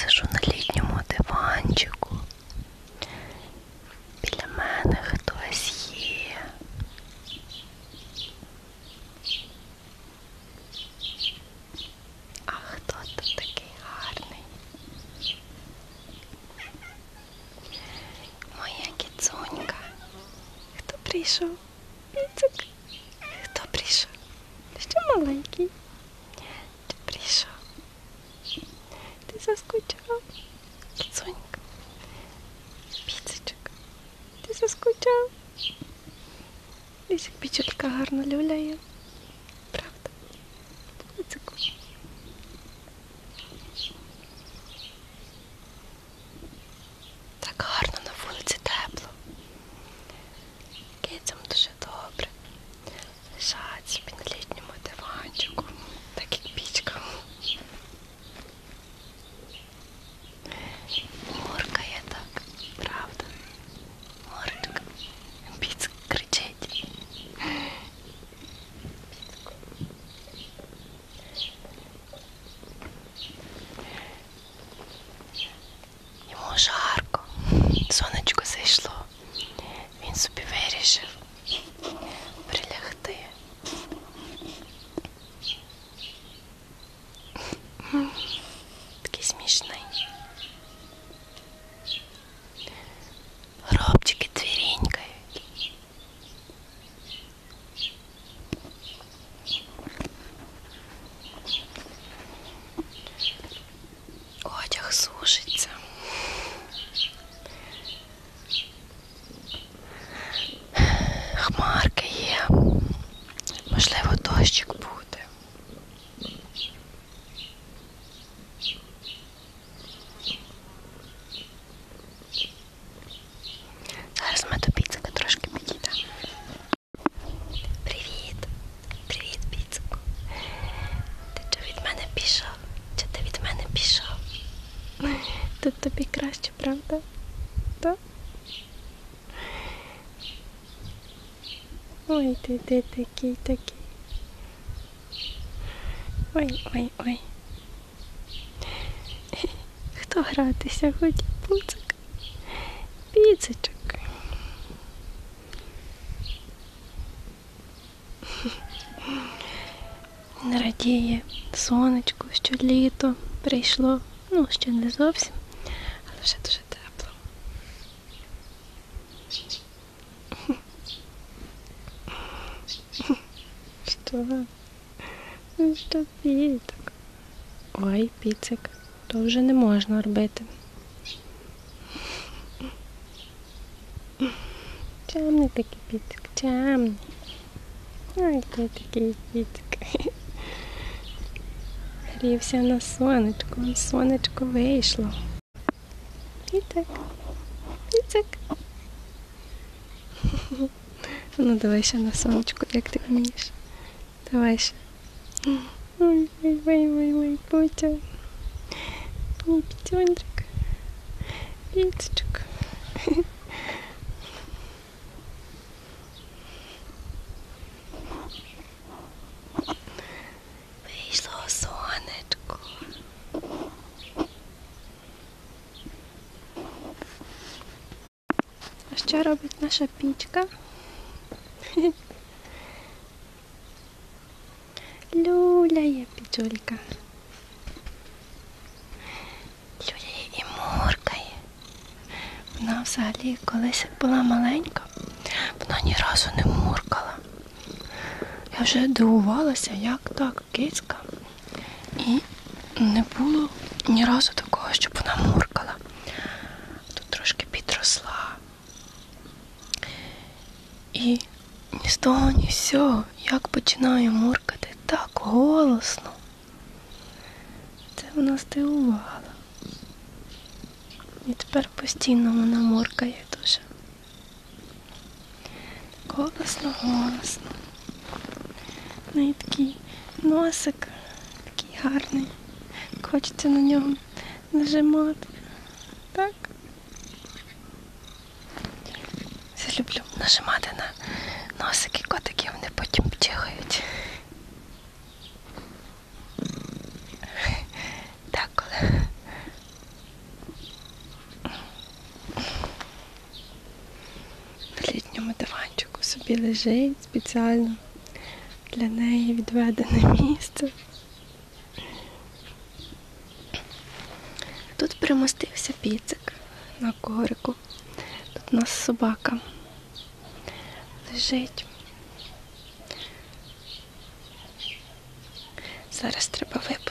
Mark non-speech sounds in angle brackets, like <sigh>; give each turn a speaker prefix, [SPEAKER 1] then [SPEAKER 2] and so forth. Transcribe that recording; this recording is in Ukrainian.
[SPEAKER 1] сижу на літньому диванчику. Біля мене хтось є. А хто ти такий гарний? Моя кіцонька. Хто прийшов? Хто прийшов? Ще маленький. Ти заскучав. Кіцунька. Піцичок. Ти заскучав. Десь як пічулька гарно люляє. sonra çıkış eşlo. Тут тобі краще, правда? Так? Ой, ти ти такий такий. Ой, ой, ой. Хто гратися хотів? Пуцик? Піцичок. Він радіє сонечку, що літо прийшло. Ну, ще не зовсім, вже дуже тепло. Що? Ну що піток? Ой, піцик, то вже не можна робити. Чемний такий піцик, чемний. Ой, ти такий піцик. Грівся на сонечку, сонечко вийшло. Піцик, піцик. <laughs> Ну, давай ще на сонечку, як ти вмієш. Давай ще. Ой, ой, ой, ой, ой, Путя. Ой, Петюндрик. Піцечок. <laughs> Вийшло сонечко. А що робить наша пічка? Люляє пічулька. Люляє і муркає. Вона взагалі колись була маленька, вона ні разу не муркала. Я вже дивувалася, як так кицька. І не було ні разу такого, щоб вона муркала. І ні з того, ні з сього, як починає муркати так голосно. Це вона здивувала. І тепер постійно вона муркає дуже. Голосно, голосно. В неї такий носик, такий гарний. Хочеться на нього нажимати. Так? Я люблю нажимати на носики котиків, вони потім чихають. Так, коли. На літньому диванчику собі лежить спеціально для неї відведене місце. Тут примостився піцик на корику. Тут у нас собака лежить. Зараз треба випити.